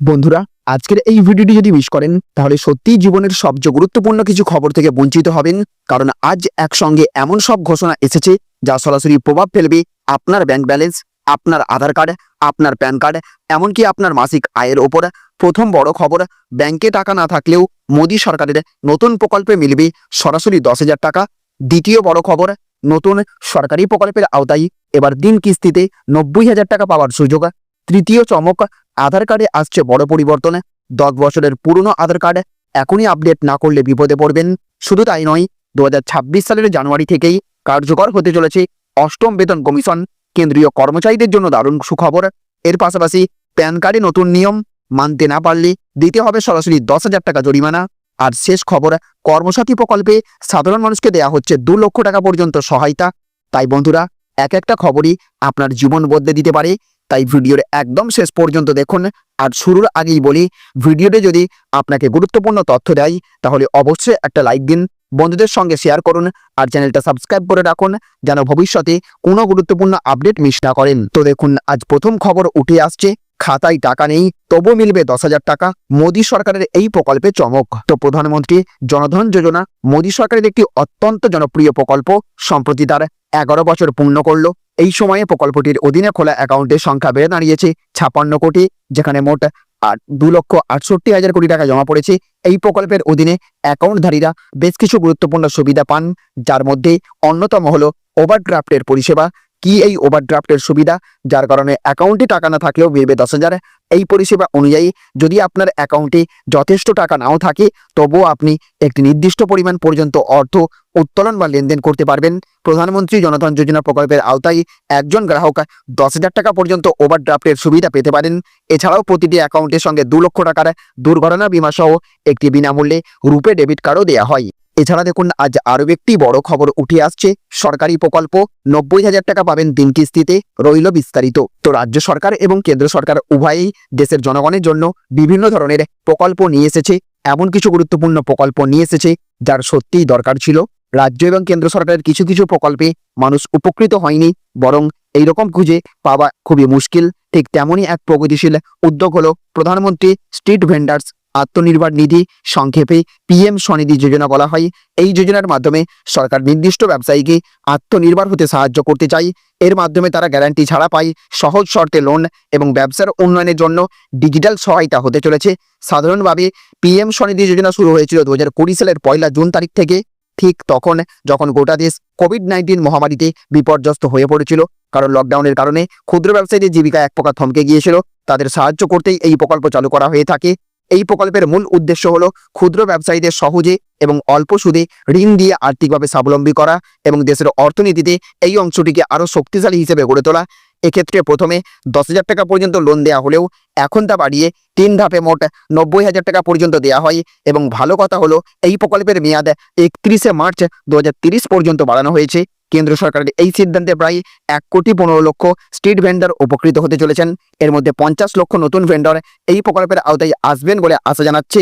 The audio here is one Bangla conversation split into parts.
বন্ধুরা, আজকের এই ভিডিওটি যদি মিস করেন, তাহলে সত্যিই জীবনের সবচেয়ে গুরুত্বপূর্ণ কিছু খবর থেকে বঞ্চিত হবেন। কারণ আজ একসঙ্গে এমন সব ঘোষণা এসেছে যা সরাসরি প্রভাব ফেলবে আপনার ব্যাংক ব্যালেন্স আপনার আধার কার্ড আপনার প্যান কার্ড এমনকি আপনার মাসিক আয়ের ওপর। প্রথম বড় খবর ব্যাংকে টাকা না থাকলেও মোদী সরকারের নতুন প্রকল্পে মিলবে সরাসরি দশ হাজার টাকা। দ্বিতীয় বড় খবর, নতুন সরকারি প্রকল্পের আওতায় এবার দিন কিস্তিতে নব্বই হাজার টাকা পাওয়ার সুযোগ। তৃতীয় চমক আধার কার্ডে আসছে বড় পরিবর্তন। দশ বছরের পুরনো আধার কার্ড এখনই আপডেট না করলে বিপদে পড়বেন। শুধু তাই নয় দু সালের জানুয়ারি থেকেই কার্যকর হতে চলেছে অষ্টম বেতন কমিশন। কেন্দ্রীয় কর্মচারীদের জন্য দারুণ সুখবর। এর পাশাপাশি প্যান কার্ডে নতুন নিয়ম, মানতে না পারলে দিতে হবে সরাসরি দশ হাজার টাকা জরিমানা। আর শেষ খবর, কর্মসাথী প্রকল্পে সাধারণ মানুষকে দেয়া হচ্ছে দু লক্ষ টাকা পর্যন্ত সহায়তা। তাই বন্ধুরা, এক একটা খবরই আপনার জীবন বদলে দিতে পারে। তাই ভিডিওর একদম শেষ পর্যন্ত দেখুন। আর শুরুর আগেই বলি, ভিডিওতে যদি আপনাকে গুরুত্বপূর্ণ তথ্য দেয়, তাহলে অবশ্যই একটা লাইক দিন, বন্ধুদের সঙ্গে শেয়ার করুন, আর চ্যানেলটা সাবস্ক্রাইব করে রাখুন, যেন ভবিষ্যতে কোনো গুরুত্বপূর্ণ আপডেট মিস না করেন। তো দেখুন, আজ প্রথম খবর উঠে আসছে, খাতায় টাকা নেই তবু মিলবে দশ হাজার টাকা, মোদী সরকারের এই প্রকল্পে চমক। তো প্রধানমন্ত্রী জনধন যোজনা, মোদী সরকারের একটি অত্যন্ত জনপ্রিয় প্রকল্প, সম্প্রতি তার এগারো বছর পূর্ণ করল। এই সময়ে প্রকল্পটির অধীনে খোলা অ্যাকাউন্টের সংখ্যা বেড়ে দাঁড়িয়েছে ছাপান্ন কোটি, যেখানে মোট আট, দু লক্ষ আটষট্টি হাজার কোটি টাকা জমা পড়েছে। এই প্রকল্পের অধীনে অ্যাকাউন্টধারীরা বেশ কিছু গুরুত্বপূর্ণ সুবিধা পান, যার মধ্যে অন্যতম হলো ওভারড্রাফটের পরিষেবা। কি এই ওভারড্রাফটের সুবিধা? যার কারণে অ্যাকাউন্টে টাকা না থাকলেও বেরবে দশ হাজার এই পরিষেবা অনুযায়ী যদি আপনার অ্যাকাউন্টে যথেষ্ট টাকা নাও থাকে, তবুও আপনি একটি নির্দিষ্ট পরিমাণ পর্যন্ত অর্থ উত্তোলন বা লেনদেন করতে পারবেন। প্রধানমন্ত্রী জনধন যোজনা প্রকল্পের আওতায় একজন গ্রাহক দশ হাজার টাকা পর্যন্ত ওভারড্রাফটের সুবিধা পেতে পারেন। এছাড়াও প্রতিটি অ্যাকাউন্টের সঙ্গে দু লক্ষ টাকার দুর্ঘটনা বিমা সহ একটি বিনামূল্যে রূপে ডেবিট কার্ডও দেওয়া হয়। এছাড়া দেখুন, আজ আরও একটি বড় খবর উঠে আসছে। সরকারি প্রকল্প নব্বই হাজার টাকা পাবেন তিন কিস্তিতে, রইল বিস্তারিত। তো রাজ্য সরকার এবং কেন্দ্র সরকার উভয়ই দেশের জনগণের জন্য বিভিন্ন ধরনের প্রকল্প নিয়ে এসেছে। এমন কিছু গুরুত্বপূর্ণ প্রকল্প নিয়ে এসেছে, যার সত্যিই দরকার ছিল। রাজ্য এবং কেন্দ্র সরকারের কিছু কিছু প্রকল্পে মানুষ উপকৃত হয়নি, বরং এইরকম খুঁজে পাওয়া খুবই মুশকিল। ঠিক তেমনই এক প্রগতিশীল উদ্যোগ হলো প্রধানমন্ত্রী স্ট্রিট ভেন্ডার্স। আত্মনির্ভর নিধি সংক্ষেপে পিএম স্বনিধি যোজনা বলা হয়। এই যোজনার মাধ্যমে সরকার নির্দিষ্ট ব্যবসায়ীকে আত্মনির্ভর হতে সাহায্য করতে চায়। এর মাধ্যমে তারা গ্যারান্টি ছাড়া পায়, সহজ শর্তে লোন এবং ব্যবসার উন্নয়নের জন্য ডিজিটাল সহায়তা হতে চলেছে। সাধারণভাবে পিএম স্বনিধি যোজনা শুরু হয়েছিল দু হাজার কুড়ি সালের পয়লা জুন তারিখ থেকে। ঠিক তখন যখন গোটা দেশ কোভিড নাইন্টিন মহামারীতে বিপর্যস্ত হয়ে পড়েছিল, কারণ লকডাউনের কারণে ক্ষুদ্র ব্যবসায়ীদের জীবিকা এক প্রকার থমকে গিয়েছিল। তাদের সাহায্য করতেই এই প্রকল্প চালু করা হয়ে থাকে। এই প্রকল্পের মূল উদ্দেশ্য হল ক্ষুদ্র ব্যবসায়ীদের সহজে এবং অল্প সুদে ঋণ দিয়ে আর্থিকভাবে স্বাবলম্বী করা এবং দেশের অর্থনীতিতে এই অংশটিকে আরও শক্তিশালী হিসেবে গড়ে তোলা। এক্ষেত্রে প্রথমে দশ হাজার টাকা পর্যন্ত লোন দেওয়া হলেও এখন তা বাড়িয়ে তিন ধাপে মোট নব্বই হাজার টাকা পর্যন্ত দেওয়া হয় এবং ভালো কথা হলো এই প্রকল্পের মেয়াদ একত্রিশে মার্চ দু পর্যন্ত বাড়ানো হয়েছে। কেন্দ্র সরকারের এই সিদ্ধান্তে প্রায় এক কোটি পনেরো লক্ষ স্ট্রিট ভেন্ডার উপকৃত হতে চলেছেন। এর মধ্যে পঞ্চাশ লক্ষ নতুন ভেন্ডর এই প্রকল্পের আওতায় আসবেন বলে আশা জানাচ্ছে।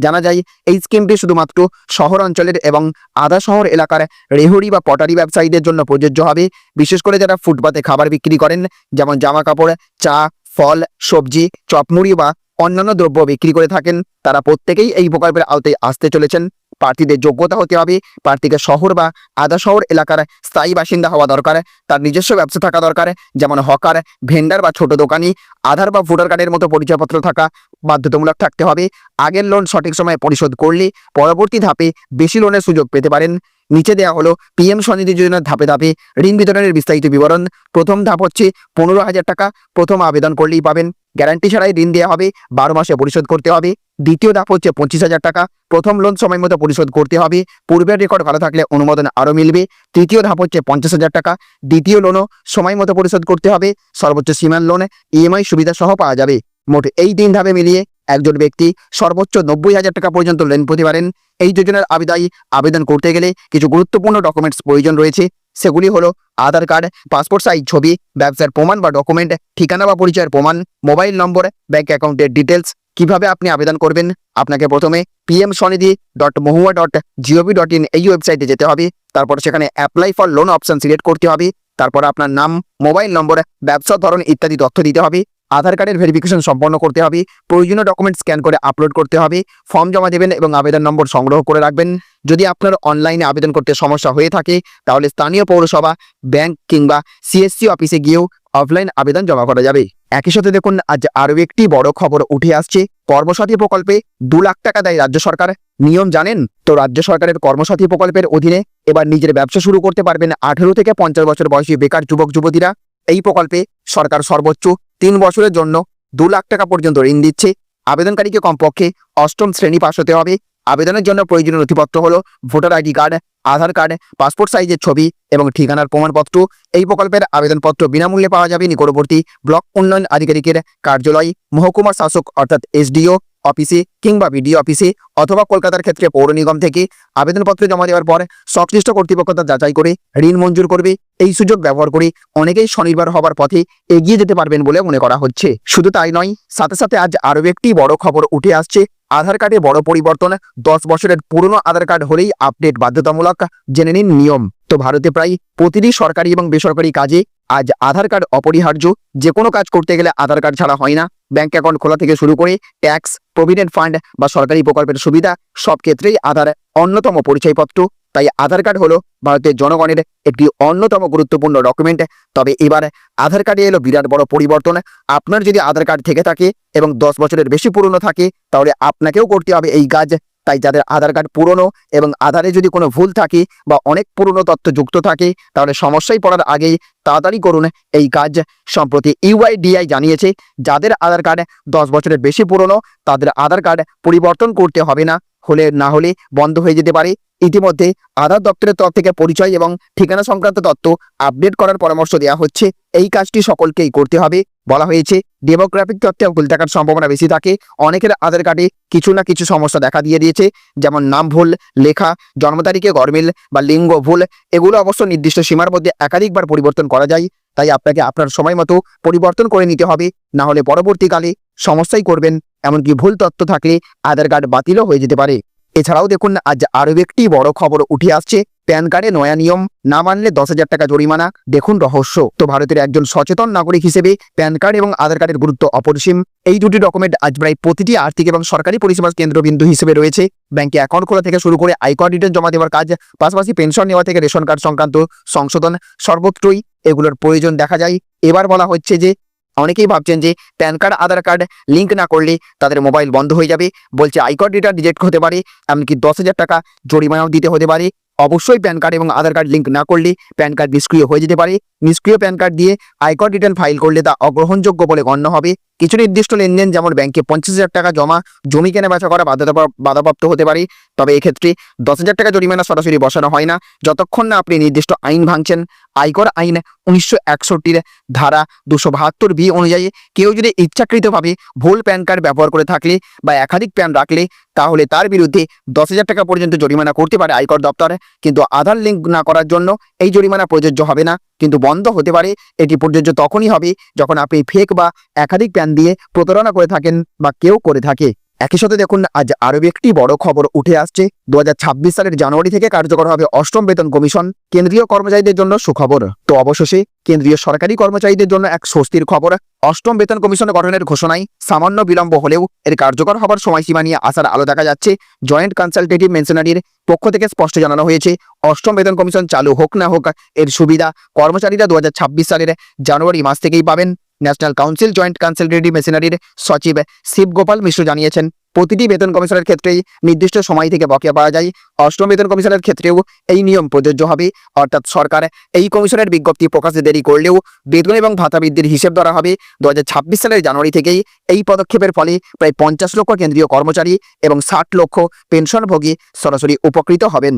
জানা যায়, এই স্কিমটি শুধুমাত্র শহর অঞ্চলের এবং আধা শহর এলাকার রেহড়ি বা পটারি ব্যবসায়ীদের জন্য প্রযোজ্য হবে। বিশেষ করে যারা ফুটপাতে খাবার বিক্রি করেন, যেমন জামা কাপড় চা, ফল, সবজি, চপমুড়ি বা অন্যান্য দ্রব্য বিক্রি করে থাকেন, তারা প্রত্যেকেই এই প্রকল্পের আওতায় আসতে চলেছেন। প্রার্থীদের যোগ্যতা হতে হবে। প্রার্থীকে শহর বা আধা শহর এলাকার স্থায়ী বাসিন্দা হওয়া দরকার। তার নিজস্ব ব্যবসা থাকা দরকার, যেমন হকার, ভেন্ডার বা ছোট দোকানি, আধার বা ভোটার কার্ডের মতো পরিচয়পত্র থাকা বাধ্যতামূলক থাকতে হবে। আগের লোন সঠিক সময়ে পরিশোধ করলে পরবর্তী ধাপে বেশি লোনের সুযোগ পেতে পারেন। নিচে দেওয়া হলো পিএম স্বনিধি যোজনার ধাপে ধাপে ঋণ বিতরণের বিস্তারিত বিবরণ। প্রথম ধাপ হচ্ছে পনেরো হাজার টাকা প্রথম আবেদন করলেই পাবেন। গ্যারান্টি ছাড়াই ঋণ দেওয়া হবে, বারো মাসে পরিশোধ করতে হবে। দ্বিতীয় ধাপ হচ্ছে পঁচিশ হাজার টাকা, প্রথম লোন সময় মতো পরিশোধ করতে হবে। পূর্বের রেকর্ড ভালো থাকলে অনুমোদন আরও মিলবে। তৃতীয় ধাপ হচ্ছে পঞ্চাশ হাজার টাকা, দ্বিতীয় লোনও সময় মতো পরিশোধ করতে হবে। সর্বোচ্চ সীমান লোন ইএমআই সুবিধা সহ পাওয়া যাবে। মোট এই তিন ধাপে মিলিয়ে একজন ব্যক্তি সর্বোচ্চ নব্বই হাজার টাকা পর্যন্ত লেন পেতে পারেন। এই যোজনার আবেদায়ী আবেদন করতে গেলে কিছু গুরুত্বপূর্ণ ডকুমেন্টস প্রয়োজন রয়েছে। সেগুলি হলো আধার কার্ড পাসপোর্ট সাইজ ছবি, ব্যবসার প্রমাণ বা ডকুমেন্ট ঠিকানা বা পরিচয়ের প্রমাণ মোবাইল নম্বর ব্যাংক অ্যাকাউন্টের ডিটেলস কীভাবে আপনি আবেদন করবেন। আপনাকে প্রথমে PM Svanidhi dot mohua dot gov dot in এই ওয়েবসাইটে যেতে হবে। তারপর সেখানে apply for loan option select করতে হবে। তারপর আপনার নাম মোবাইল নম্বর ব্যবসার ধরন ইত্যাদি তথ্য দিতে হবে। আধার কার্ডের ভেরিফিকেশন সম্পন্ন করতে হবে। প্রয়োজনীয় ডকুমেন্ট স্ক্যান করে আপলোড করতে হবে। ফর্ম জমা দেবেন এবং আবেদন নম্বর সংগ্রহ করে রাখবেন। যদি আপনার অনলাইনে আবেদন করতে সমস্যা হয়ে থাকে, তাহলে স্থানীয় পৌরসভা ব্যাংক কিংবা সিএসসি অফিসে গিয়েও অফলাইন আবেদন জমা করা যাবে। একই সাথে দেখুন, আজ আরও একটি বড় খবর উঠে আসছে। কর্মসাথী প্রকল্পে দু লাখ টাকা দেয় রাজ্য সরকার। নিয়ম জানেন? তো রাজ্য সরকারের কর্মসাথী প্রকল্পের অধীনে এবার নিজের ব্যবসা শুরু করতে পারবেন আঠেরো থেকে পঞ্চাশ বছর বয়সী বেকার যুবক যুবতীরা এই প্রকল্পে সরকার সর্বোচ্চ তিন বছরের জন্য দু লাখ টাকা পর্যন্ত ঋণ দিচ্ছে। আবেদনকারীকে কমপক্ষে অষ্টম শ্রেণি পাশ হতে হবে। আবেদনের জন্য প্রয়োজনীয় নথিপত্র হলো voter ID card, Aadhaar card, passport সাইজের ছবি এবং ঠিকানার প্রমাণপত্র। এই প্রকল্পের আবেদনপত্র বিনামূল্যে পাওয়া যাবে নিকটবর্তী ব্লক উন্নয়ন আধিকারিকের কার্যালয়, মহকুমার শাসক অর্থাৎ এসডিও অফিসে কিংবা বিডিও অফিসে অথবা কলকাতার ক্ষেত্রে পৌর নিগম থেকে আবেদনপত্র জমা দেওয়ার পর সংশ্লিষ্ট কর্তৃপক্ষ তা যাচাই করে ঋণ মঞ্জুর করবে। এই সুযোগ ব্যবহার করে অনেকেই স্বনির্ভর হবার পথে এগিয়ে যেতে পারবেন বলে মনে করা হচ্ছে। শুধু তাই নয়, সাথে সাথে আজ আরও একটি বড় খবর উঠে আসছে। আধার কার্ডে বড় পরিবর্তন, দশ বছরের পুরনো আধার কার্ড হলেই আপডেট বাধ্যতামূলক জেনে নিন নিয়ম। তো ভারতে প্রায় প্রতিটি সরকারি এবং বেসরকারি কাজে আজ আধার কার্ড অপরিহার্য। যে কোনো কাজ করতে গেলে আধার কার্ড ছাড়া হয় না। ব্যাংক অ্যাকাউন্ট খোলা থেকে শুরু করে ট্যাক্স প্রভিডেন্ট ফান্ড বা সরকারি প্রকল্পের সুবিধা সব ক্ষেত্রেই আধার অন্যতম পরিচয়পত্র। তাই আধার কার্ড হলো ভারতের জনগণের একটি অন্যতম গুরুত্বপূর্ণ ডকুমেন্ট তবে এবার আধার কার্ডে এলো বিরাট বড় পরিবর্তন। আপনার যদি আধার কার্ড থেকে থাকে এবং দশ বছরের বেশি পুরনো থাকে, তাহলে আপনাকেও করতে হবে এই কাজ। তাই যাদের আধার কার্ড পুরনো এবং আধারে যদি কোনো ভুল থাকে বা অনেক পুরনো তথ্য যুক্ত থাকে, তাহলে সমস্যায় পড়ার আগেই তাড়াতাড়ি করুন এই কাজ সম্প্রতি ইউআইডিআই জানিয়েছে। যাদের আধার কার্ড দশ বছরের বেশি পুরনো, তাদের আধার কার্ড পরিবর্তন করতে হবে না। হলে না হলে বন্ধ হয়ে যেতে পারে। ইতিমধ্যে আধার দপ্তরের তরফ থেকে পরিচয় এবং ঠিকানা সংক্রান্ত তথ্য আপডেট করার পরামর্শ দেওয়া হচ্ছে। এই কাজটি সকলকেই করতে হবে। বলা হয়েছে ডেমোগ্রাফিক তথ্যে ভুল থাকার সম্ভাবনা বেশি থাকে। অনেকের আধার কার্ডে কিছু না কিছু সমস্যা দেখা দিয়ে দিয়েছে, যেমন নাম ভুল, লেখা, জন্ম তারিখে গরমিল বা লিঙ্গ ভুল, এগুলো অবশ্য নির্দিষ্ট সীমার মধ্যে একাধিকবার পরিবর্তন করা যায়। তাই আপনাকে আপনার সময় মতো পরিবর্তন করে নিতে হবে। না হলে পরবর্তীকালে সমস্যাই করবেন। এমনকি ভুল তথ্য থাকলে আধার কার্ড বাতিলও হয়ে যেতে পারে। এছাড়াও দেখুন, আজ আরও একটি বড় খবর উঠে আসছে। প্যান কার্ডে নয়া নিয়ম, না মানলে দশ হাজার টাকা জরিমানা। দেখুন রহস্য। তো ভারতের একজন সচেতন নাগরিক হিসেবে প্যান কার্ড এবং আধার কার্ডের গুরুত্ব অপরিসীম। এই দুটি ডকুমেন্ট আজ প্রায় প্রতিটি আর্থিক এবং সরকারি পরিষেবার কেন্দ্রবিন্দু হিসেবে রয়েছে। ব্যাংকে অ্যাকাউন্ট খোলা থেকে শুরু করে আয়কর রিটার্ন জমা দেওয়ার কাজ, পাশাপাশি পেনশন নেওয়া থেকে রেশন কার্ড সংক্রান্ত সংশোধন সর্বত্রই এগুলোর প্রয়োজন দেখা যায়। এবার বলা হচ্ছে যে অনেকেই ভাবছেন যে PAN card, Aadhaar card link না করলে তাদের মোবাইল বন্ধ হয়ে যাবে। বলছে আইকর ডেটা রিজেক্ট হতে পারে, এমনকি দশ হাজার টাকা জরিমানাও দিতে হতে পারে। অবশ্যই প্যান কার্ড এবং আধার কার্ড লিঙ্ক না করলে প্যান কার্ড নিষ্ক্রিয় হয়ে যেতে পারে। নিষ্ক্রিয় প্যান কার্ড দিয়ে আয়কর রিটার্ন ফাইল করলে তা অগ্রহণযোগ্য বলে গণ্য হবে। কিছু নির্দিষ্ট লেনদেন যেমন ব্যাংকে পঞ্চাশ হাজার টাকা জমা, জমি কেনা বেচা করা বাধ্যতা বাধাপ্রাপ্ত হতে পারে। তবে এক্ষেত্রে দশ হাজার টাকা জরিমানা সরাসরি বসানো হয় না। যতক্ষণ না আপনি নির্দিষ্ট আইন ভাঙছেন, আয়কর আইন উনিশশো একষট্টির ধারা দুশো বাহাত্তর বি অনুযায়ী কেউ যদি ইচ্ছাকৃতভাবে ভুল প্যান কার্ড ব্যবহার করে থাকলে বা একাধিক প্যান রাখলে, তাহলে তার বিরুদ্ধে দশ হাজার টাকা পর্যন্ত জরিমানা করতে পারে আয়কর দপ্তর। কিন্তু আধার লিঙ্ক না করার জন্য এই জরিমানা প্রযোজ্য হবে না। কিন্তু বন্ধ হতে পারে। এটি প্রযোজ্য তখনই হবে যখন আপনি ফেক বা একাধিক প্যান দিয়ে প্রতারণা করে থাকেন বা কেউ করে থাকে। একই সাথে দেখুন, আজ আরও একটি বড় খবর উঠে আসছে। দু হাজার ছাব্বিশ সালের জানুয়ারি থেকে কার্যকর হবে অষ্টম বেতন কমিশন। কেন্দ্রীয় কর্মচারীদের জন্য সুখবর। তো অবশেষে কেন্দ্রীয় সরকারি কর্মচারীদের জন্য এক স্বস্তির খবর। অষ্টম বেতন কমিশন গঠনের ঘোষণায় সামান্য বিলম্ব হলেও এর কার্যকর হবার সময়সীমা নিয়ে আসার আলো দেখা যাচ্ছে। জয়েন্ট কনসালটেটিভ মেনশনারির পক্ষ থেকে স্পষ্ট জানানো হয়েছে, অষ্টম বেতন কমিশন চালু হোক না হোক, এর সুবিধা কর্মচারীরা দু হাজার ছাব্বিশ সালের জানুয়ারি মাস থেকেই পাবেন। ন্যাশনাল কাউন্সিল, জয়েন্ট কনসালটেটিভ মেশিনারির সচিব শিবগোপাল মিশ্র জানিয়েছেন, প্রতিটি বেতন কমিশনের ক্ষেত্রেই নির্দিষ্ট সময় থেকে বকেয়া পাওয়া যায়। অষ্টম বেতন কমিশনের ক্ষেত্রেও এই নিয়ম প্রযোজ্য হবে। অর্থাৎ সরকার এই কমিশনের বিজ্ঞপ্তি প্রকাশে দেরি করলেও বেতন এবং ভাতা বৃদ্ধির হিসেব ধরা হবে। দু হাজার ছাব্বিশ সালের জানুয়ারি থেকেই এই পদক্ষেপের ফলে প্রায় পঞ্চাশ লক্ষ কেন্দ্রীয় কর্মচারী এবং ষাট লক্ষ পেনশনভোগী সরাসরি উপকৃত হবেন।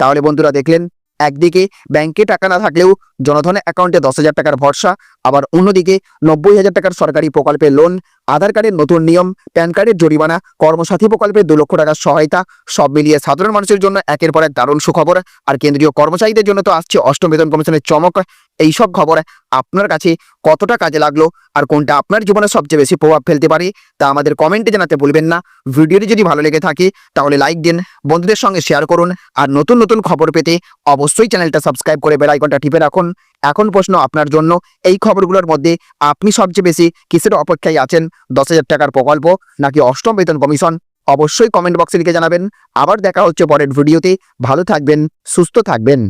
তাহলে বন্ধুরা দেখলেন একদিকে ব্যাংকে টাকা না থাকলেও জনধন অ্যাকাউন্টে দশ হাজার টাকার ভরসা, আবার অন্যদিকে নব্বই হাজার টাকার সরকারি প্রকল্পে লোন আধার কার্ডের নতুন নিয়ম, প্যান কার্ডের জরিমানা, কর্মসাথী প্রকল্পে দু লক্ষ টাকার সহায়তা, সব মিলিয়ে সাধারণ মানুষের জন্য একের পর এক দারুণ সুখবর। আর কেন্দ্রীয় কর্মচারীদের জন্য তো আসছে অষ্টম বেতন কমিশনের চমক। এই সব খবর আপনার কাছে কতটা কাজে লাগল আর কোনটা আপনার জীবনে সবচেয়ে বেশি প্রভাব ফেলতে পারে তা আমাদের কমেন্টে জানাতে ভুলবেন না। ভিডিওটি যদি ভালো লেগে থাকে তাহলে লাইক দিন, বন্ধুদের সঙ্গে শেয়ার করুন আর নতুন নতুন খবর পেতে অবশ্যই চ্যানেলটা সাবস্ক্রাইব করে বেল আইকনটা টিপে রাখুন। এখন প্রশ্ন আপনার জন্য, এই খবরগুলোর মধ্যে আপনি সবচেয়ে বেশি কিসের অপেক্ষায় আছেন? দশ হাজার টাকার প্রকল্প নাকি অষ্টম বেতন কমিশন? অবশ্যই কমেন্ট বক্সে লিখে জানাবেন। আবার দেখা হচ্ছে পরের ভিডিওতে। ভালো থাকবেন, সুস্থ থাকবেন।